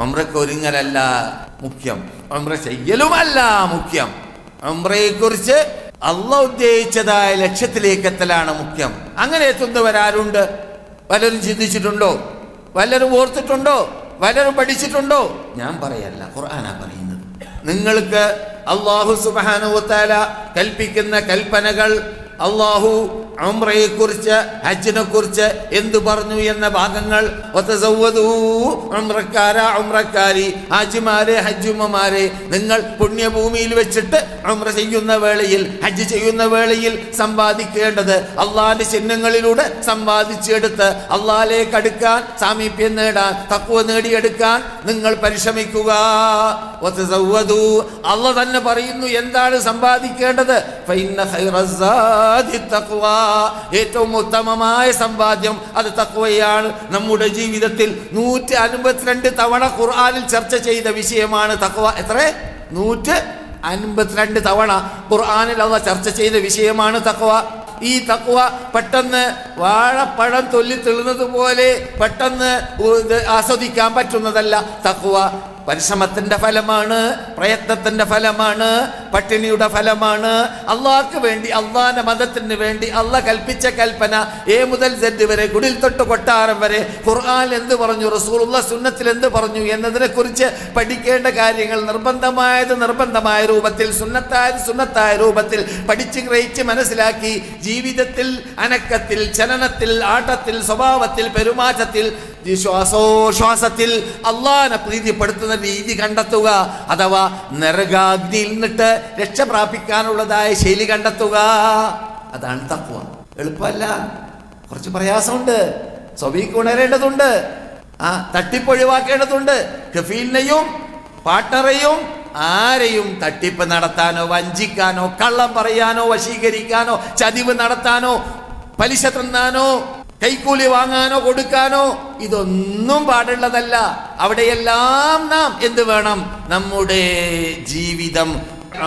ഉംറയ്ക്ക് ഒരുങ്ങലല്ല മുഖ്യം. ഉംറ ചെയ്യലുമല്ല മുഖ്യം. ഉംറയെക്കുറിച്ച് അള്ള ഉദ്ദേശിച്ചതായ ലക്ഷ്യത്തിലേക്ക് എത്തലാണ് മുഖ്യം. അങ്ങനെ എത്തുന്നവരാരുണ്ട്? വല്ലരും ചിന്തിച്ചിട്ടുണ്ടോ? വല്ലരും ഓർത്തിട്ടുണ്ടോ? വല്ലരും പഠിച്ചിട്ടുണ്ടോ? ഞാൻ പറയല്ല ഖുർആനാ പറയുന്നത്. നിങ്ങൾക്ക് അള്ളാഹു സുബാനുവത്താല കൽപ്പിക്കുന്ന കൽപ്പനകൾ അള്ളാഹു ഉംറയെ കുറിച്ച് ഹജ്ജിനെ കുറിച്ച് എന്തു പറഞ്ഞു എന്ന ഭാഗങ്ങൾ ഹജ്ജുമാരെ ഹജ്ജുമ്മമാരെ നിങ്ങൾ പുണ്യഭൂമിയിൽ വെച്ചിട്ട് ഉംറ ചെയ്യുന്ന വേളയിൽ ഹജ്ജ് ചെയ്യുന്ന വേളയിൽ സമ്പാദിക്കേണ്ടത് അള്ളാന്റെ ചിഹ്നങ്ങളിലൂടെ സമ്പാദിച്ചെടുത്ത് അള്ളാലെ അടുക്കാൻ സാമീപ്യം നേടാൻ തക്കുവ നേടിയെടുക്കാൻ നിങ്ങൾ പരിശ്രമിക്കുക. അള്ള തന്നെ പറയുന്നു എന്താണ് സമ്പാദിക്കേണ്ടത്? തക്കുവാ ഏറ്റവും ഉത്തമമായ സമ്പാദ്യം അത് തക്വയാണ് നമ്മുടെ ജീവിതത്തിൽ നൂറ്റി അൻപത്തിരണ്ട് തവണ ഖുർആാനിൽ ചർച്ച ചെയ്ത വിഷയമാണ് തക്വ എത്ര? നൂറ്റ് അൻപത്തിരണ്ട് തവണ ഖുർആാനിൽ അവ ചർച്ച ചെയ്ത വിഷയമാണ് തക്വ ഈ തക്വ പെട്ടെന്ന് വാഴപ്പഴം തൊല്ലി തെളുന്നത് പോലെ പെട്ടെന്ന് ആസ്വദിക്കാൻ പറ്റുന്നതല്ല തക്വ പരിശ്രമത്തിന്റെ ഫലമാണ് പ്രയത്നത്തിന്റെ ഫലമാണ് പട്ടിണിയുടെ ഫലമാണ്. അള്ളാഹ്ക്ക് വേണ്ടി അള്ളാന്റെ മതത്തിന് വേണ്ടി അള്ളാഹ് കൽപ്പിച്ച കൽപ്പന എ മുതൽ സെറ്റ് വരെ ഗുഡിൽ തൊട്ട് കൊട്ടാരം വരെ ഖുർആൻ എന്ത് പറഞ്ഞു റസൂലുള്ള സുന്നത്തിൽ എന്ത് പറഞ്ഞു എന്നതിനെ കുറിച്ച് പഠിക്കേണ്ട കാര്യങ്ങൾ നിർബന്ധമായത് നിർബന്ധമായ രൂപത്തിൽ സുന്നത്തായത് സുന്നത്തായ രൂപത്തിൽ പഠിച്ച് ഗ്രഹിച്ച് മനസ്സിലാക്കി ജീവിതത്തിൽ അനക്കത്തിൽ ചലനത്തിൽ ആട്ടത്തിൽ സ്വഭാവത്തിൽ പെരുമാറ്റത്തിൽ ശ്വാസോശ്വാസത്തിൽ അള്ളാഹിനെ പ്രീതിപ്പെടുത്തുന്ന രീതി കണ്ടെത്തുക അഥവാ നരകാഗ്നിയിൽ നിന്നിട്ട് രക്ഷ പ്രാപിക്കാനുള്ളതായ ശൈലി കണ്ടെത്തുക. അതാണ് തക്കുവ എളുപ്പമല്ല. കുറച്ച് പ്രയാസമുണ്ട്. സ്വബീക്ക് ഉണരേണ്ടതുണ്ട്. ആ തട്ടിപ്പൊഴിവാക്കേണ്ടതുണ്ട്. കഫീലിനെയും പാർട്ട്ണറെയും ആരെയും തട്ടിപ്പ് നടത്താനോ വഞ്ചിക്കാനോ കള്ളം പറയാനോ വശീകരിക്കാനോ ചതിവ് നടത്താനോ പലിശ തിന്നാനോ കൈക്കൂലി വാങ്ങാനോ കൊടുക്കാനോ ഇതൊന്നും പാടുള്ളതല്ല. അവിടെയെല്ലാം നാം എന്ത് വേണം? നമ്മുടെ ജീവിതം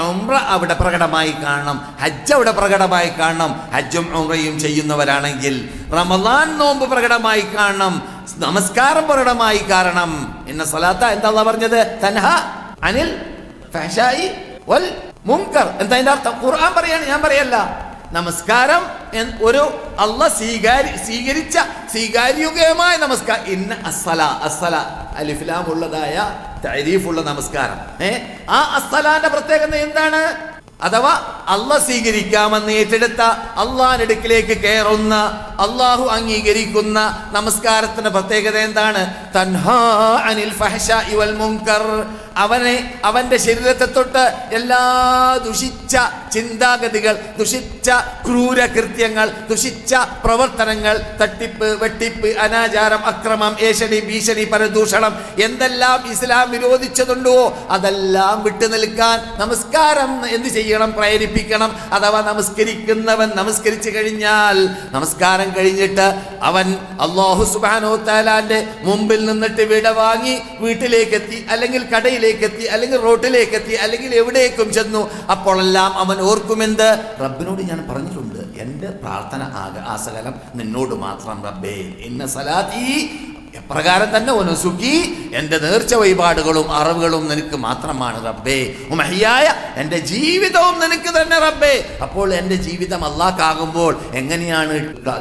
ഉംറ അവിടെ പ്രകടമായി കാണണം. ഹജ്ജ് അവിടെ പ്രകടമായി കാണണം. ഹജ്ജും ഉംറയും ചെയ്യുന്നവരാണെങ്കിൽ റമദാൻ നോമ്പ് പ്രകടമായി കാണണം. നമസ്കാരം പ്രകടമായി കാരണം. എന്ന സലാത്ത എന്താ പറഞ്ഞത്? തൻഹ അനിൽ ഫാഷായി വൽ മുങ്കർ എന്താ അർത്ഥം? ഖുർആൻ പറയാണ് ഞാൻ പറയല്ല. നമസ്കാരം ഒരു അല്ല സ്വീകാരി സ്വീകരിച്ച സ്വീകാര്യോഗ്യമായ നമസ്കാരം ഇന്ന അസ്സല അലിഫിലാം ഉള്ളതായ തരീഫുള്ള നമസ്കാരം. ഏ? ആ അസ്സലാന്റെ പ്രത്യേകത എന്താണ്? അഥവാ അല്ല സ്വീകരിക്കാമെന്ന് ഏറ്റെടുത്ത അള്ളാഹിനടുക്കിലേക്ക് കയറുന്ന അള്ളാഹു അംഗീകരിക്കുന്ന നമസ്കാരത്തിന്റെ പ്രത്യേകത എന്താണ്? തൻഹാ അനിൽ ഫഹ്ശാഇ വൽ മുൻകർ. അവനെ അവന്റെ ശരീരത്തെ തൊട്ട് എല്ലാ ദുഷിച്ച ചിന്താഗതികൾ ദുഷിച്ച ക്രൂരകൃത്യങ്ങൾ ദുഷിച്ച പ്രവർത്തനങ്ങൾ തട്ടിപ്പ് വെട്ടിപ്പ് അനാചാരം അക്രമം ഏഷണി ഭീഷണി പരദൂഷണം എന്തെല്ലാം ഇസ്ലാം വിരോധിച്ചതുണ്ടോ അതെല്ലാം വിട്ടു നിൽക്കാൻ നമസ്കാരം എന്ത് ചെയ്യണം പ്രേരിപ്പിക്കണം അഥവാ നമസ്കരിക്കുന്നവൻ നമസ്കരിച്ചു കഴിഞ്ഞാൽ നമസ്കാരം കഴിഞ്ഞിട്ട് അവൻ അള്ളാഹു സുബാനോ താലാന്റെ മുമ്പിൽ നിന്നിട്ട് വിട വാങ്ങി വീട്ടിലേക്ക് എത്തി അല്ലെങ്കിൽ കടയിലേക്ക് എത്തി അല്ലെങ്കിൽ റോട്ടിലേക്ക് എത്തി അല്ലെങ്കിൽ എവിടേക്കും ചെന്നു അപ്പോഴെല്ലാം അവൻ ഓർക്കുമെന്ത്? റബ്ബിനോട് ഞാൻ പറഞ്ഞിട്ടുണ്ട് എന്റെ പ്രാർത്ഥന ആ സകലം നിന്നോട് മാത്രം റബ്ബേ. ഇന്ന സലാത്തി എപ്രകാരം തന്നെ ഒനുസുഖി എന്റെ നേർച്ച വഴിപാടുകളും അറിവുകളും നിനക്ക് മാത്രമാണ് റബ്ബേ. ഉമഹിയായ എന്റെ ജീവിതവും നിനക്ക് തന്നെ റബ്ബേ. അപ്പോൾ എന്റെ ജീവിതം അല്ലാക്കാകുമ്പോൾ എങ്ങനെയാണ്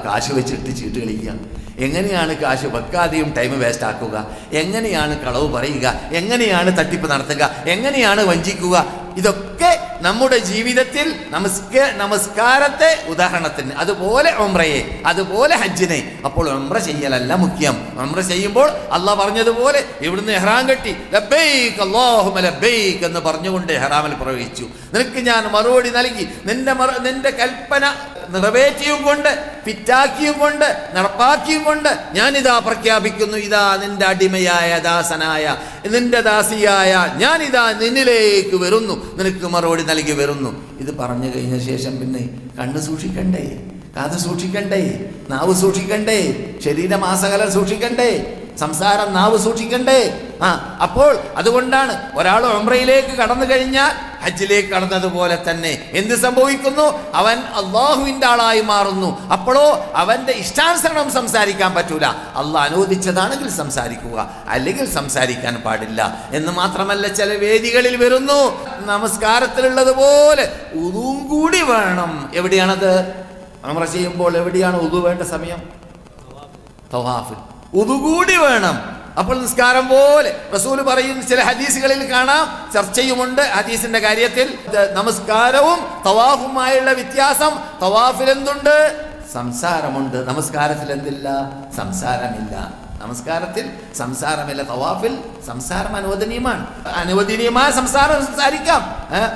കാശ് വെച്ചിട്ട് ചീട്ട് കളിക്കുക? എങ്ങനെയാണ് കാശ് വെക്കാതെയും ടൈം വേസ്റ്റ് ആക്കുക? എങ്ങനെയാണ് കളവ് പറയുക? എങ്ങനെയാണ് തട്ടിപ്പ് നടത്തുക? എങ്ങനെയാണ് വഞ്ചിക്കുക? ഇതൊക്കെ നമ്മുടെ ജീവിതത്തിൽ നമസ്ക നമസ്കാരത്തെ ഉദാഹരണത്തിന്. അതുപോലെ ഒമ്രയെ അതുപോലെ ഹജ്ജിനെ. അപ്പോൾ ഒമ്ര ചെയ്യലല്ല മുഖ്യം. ഒമ്ര ചെയ്യുമ്പോൾ അള്ളാഹ് പറഞ്ഞതുപോലെ ഇവിടുന്ന് എഹ്റാം കെട്ടി എന്ന് പറഞ്ഞുകൊണ്ട് എഹ്റാമിൽ പ്രവേശിച്ചു നിനക്ക് ഞാൻ മറുപടി നൽകി. നിന്റെ നിന്റെ കൽപ്പന നിറവേറ്റിയും കൊണ്ട് പിറ്റാക്കിയും കൊണ്ട് നടപ്പാക്കിയും കൊണ്ട് ഞാൻ ഞാനിതാ പ്രഖ്യാപിക്കുന്നു ഇതാ നിന്റെ അടിമയായ ദാസനായ നിന്റെ ദാസിയായ ഞാൻ ഞാനിതാ നിന്നിലേക്ക് വരുന്നു നിനക്ക് മറുപടി നൽകി വരുന്നു. ഇത് പറഞ്ഞു കഴിഞ്ഞ ശേഷം പിന്നെ കണ്ണ് സൂക്ഷിക്കണ്ടേ കാത് സൂക്ഷിക്കണ്ടേ നാവ് സൂക്ഷിക്കണ്ടേ ശരീരമാസകലം സൂക്ഷിക്കണ്ടേ സംസാരം നാവ് സൂക്ഷിക്കണ്ടേ. ആ അപ്പോൾ അതുകൊണ്ടാണ് ഒരാൾ ഒമ്രയിലേക്ക് കടന്നു കഴിഞ്ഞാൽ ഹജ്ജിലേക്ക് കടന്നതുപോലെ തന്നെ എന്ത് സംഭവിക്കുന്നു? അവൻ അള്ളാഹുവിന്റെ ആളായി മാറുന്നു. അപ്പോഴോ അവന്റെ ഇഷ്ടാനുസരണം സംസാരിക്കാൻ പറ്റൂല. അള്ളാഹ് അനുവദിച്ചതാണെങ്കിൽ സംസാരിക്കുക. അല്ലെങ്കിൽ സംസാരിക്കാൻ പാടില്ല. എന്ന് മാത്രമല്ല ചില വേദികളിൽ വരുന്നു. നമസ്കാരത്തിലുള്ളതുപോലെ ഉതും കൂടി വേണം. എവിടെയാണത്? നമ്മൾ ചെയ്യുമ്പോൾ എവിടെയാണ് ഉതു വേണ്ട സമയം? ഉതുകൂടി വേണം. അപ്പോൾ നിസ്കാരം പോലെ റസൂൽ പറയും ചില ഹദീസുകളിൽ കാണാം ചർച്ചയുമുണ്ട് ഹദീസിന്റെ കാര്യത്തിൽ. നമസ്കാരവും തവാഫുമായുള്ള വ്യത്യാസം. തവാഫിൽ എന്തുണ്ട് സംസാരമുണ്ട്. നമസ്കാരത്തിൽ എന്തില്ല സംസാരമില്ല. നമസ്കാരത്തിൽ സംസാരമില്ല തവാഫിൽ സംസാരം അനുവദനീയമാണ്. അനുവദനീയമായ സംസാരം സംസാരിക്കാം.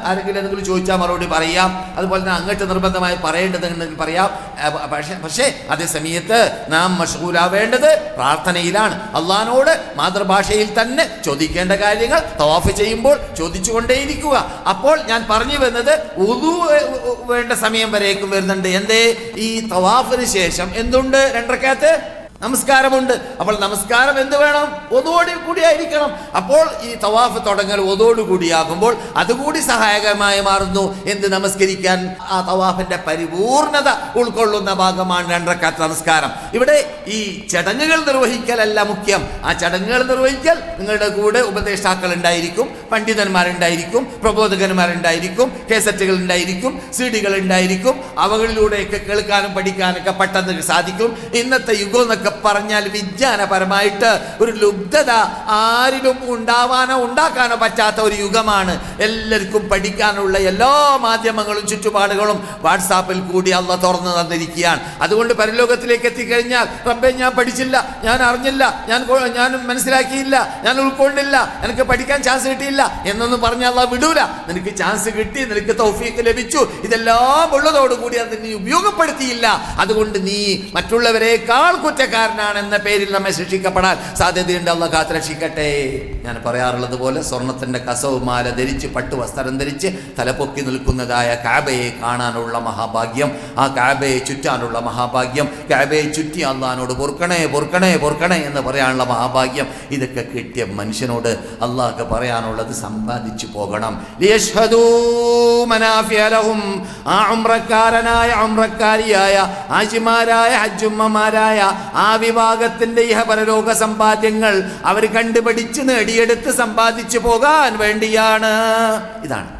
ആരെങ്കിലും എന്തെങ്കിലും ചോദിച്ചാൽ മറുപടി പറയാം. അതുപോലെ തന്നെ അങ്ങോട്ട് നിർബന്ധമായി പറയേണ്ടതുണ്ടെങ്കിൽ പറയാം. പക്ഷേ പക്ഷേ അതേ സമയത്ത് നാം മഷൂലാവേണ്ടത് പ്രാർത്ഥനയിലാണ്. അള്ളഹാനോട് മാതൃഭാഷയിൽ തന്നെ ചോദിക്കേണ്ട കാര്യങ്ങൾ തവാഫ് ചെയ്യുമ്പോൾ ചോദിച്ചുകൊണ്ടേയിരിക്കുക. അപ്പോൾ ഞാൻ പറഞ്ഞു വന്നത് ഉദു വേണ്ട സമയം വരേക്കും വരുന്നുണ്ട്. എന്തേ? ഈ തവാഫിന് ശേഷം എന്തുണ്ട്? രണ്ടരക്കകത്ത് നമസ്കാരമുണ്ട്. അപ്പോൾ നമസ്കാരം എന്ത് വേണം? ഒതോടി കൂടിയായിരിക്കണം. അപ്പോൾ ഈ തവാഫ് തുടങ്ങൽ ഒതോട് കൂടിയാകുമ്പോൾ അതുകൂടി സഹായകമായി മാറുന്നു. എന്ത് നമസ്കരിക്കാൻ? ആ തവാഫിന്റെ പരിപൂർണത ഉൾക്കൊള്ളുന്ന ഭാഗമാണ് രണ്ടരക്കാത്ത നമസ്കാരം. ഇവിടെ ഈ ചടങ്ങുകൾ നിർവഹിക്കലല്ല മുഖ്യം. ആ ചടങ്ങുകൾ നിർവഹിക്കൽ നിങ്ങളുടെ കൂടെ ഉപദേഷ്ടാക്കൾ ഉണ്ടായിരിക്കും പണ്ഡിതന്മാരുണ്ടായിരിക്കും പ്രബോധകന്മാരുണ്ടായിരിക്കും കേസറ്റുകൾ ഉണ്ടായിരിക്കും സീഡികൾ ഉണ്ടായിരിക്കും. അവകളിലൂടെയൊക്കെ കേൾക്കാനും പഠിക്കാനൊക്കെ പെട്ടെന്ന് സാധിക്കും. ഇന്നത്തെ യുഗം എന്നൊക്കെ പറഞ്ഞാൽ വിജ്ഞാനപരമായിട്ട് ഒരു ലുബ്ധത ആരിലും ഉണ്ടാവാനോ ഉണ്ടാക്കാനോ പറ്റാത്ത ഒരു യുഗമാണ്. എല്ലാവർക്കും പഠിക്കാനുള്ള എല്ലാ മാധ്യമങ്ങളും ചുറ്റുപാടുകളും വാട്സാപ്പിൽ കൂടി അള്ള തുറന്നു തന്നിരിക്കുകയാണ്. അതുകൊണ്ട് പരലോകത്തിലേക്ക് എത്തിക്കഴിഞ്ഞാൽ റബ്ബെ ഞാൻ പഠിച്ചില്ല ഞാൻ അറിഞ്ഞില്ല ഞാൻ ഞാൻ മനസ്സിലാക്കിയില്ല ഞാൻ ഉൾക്കൊണ്ടില്ല എനിക്ക് പഠിക്കാൻ ചാൻസ് കിട്ടിയില്ല എന്നൊന്നും പറഞ്ഞാൽ അള്ള വിടൂല. നിനക്ക് ചാൻസ് കിട്ടി നിനക്ക് തൗഫീക്ക് ലഭിച്ചു. ഇതെല്ലാം ഉള്ളതോടുകൂടി അത് നീ ഉപയോഗപ്പെടുത്തിയില്ല. അതുകൊണ്ട് നീ മറ്റുള്ളവരെക്കാൾ കുറ്റക്കാരനാണ് എന്ന പേരിൽ നമ്മെ ശിക്ഷിക്കപ്പെടാൻ സാധ്യതയുണ്ട്. അള്ള കാത്ത് രക്ഷിക്കട്ടെ ഞാൻ പറയാറുള്ളത് പോലെ സ്വർണത്തിന്റെ കസവ് മാല ധരിച്ച് പട്ടു വസ്ത്രം ധരിച്ച് തലപൊക്കി നിൽക്കുന്നതായ കാബയെ കാണാനുള്ള മഹാഭാഗ്യം ആ കാബയെ ചുറ്റാനുള്ള മഹാഭാഗ്യം കാബയെ ചുറ്റി അള്ളഹാനോട് പൊറുക്കണേ പൊറുക്കണേ പൊറുക്കണേ എന്ന് പറയാനുള്ള മഹാഭാഗ്യം ഇതൊക്കെ കിട്ടിയ മനുഷ്യനോട് അള്ളാഹ് പറയാനുള്ളത് സമ്പാദിച്ചു പോകണം. ആ ഉംറക്കാരനായ ഉംറക്കാരിയായ ആജിമാരായ ഹജ്ജുമ്മമാരായ ആ വിഭാഗത്തിന്റെ ഇഹപരലോക സമ്പാദ്യങ്ങൾ അവർ കണ്ടുപിടിച്ച് നേടിയെടുത്ത് സമ്പാദിച്ചു പോകാൻ വേണ്ടിയാണ്. ഇതാണ്.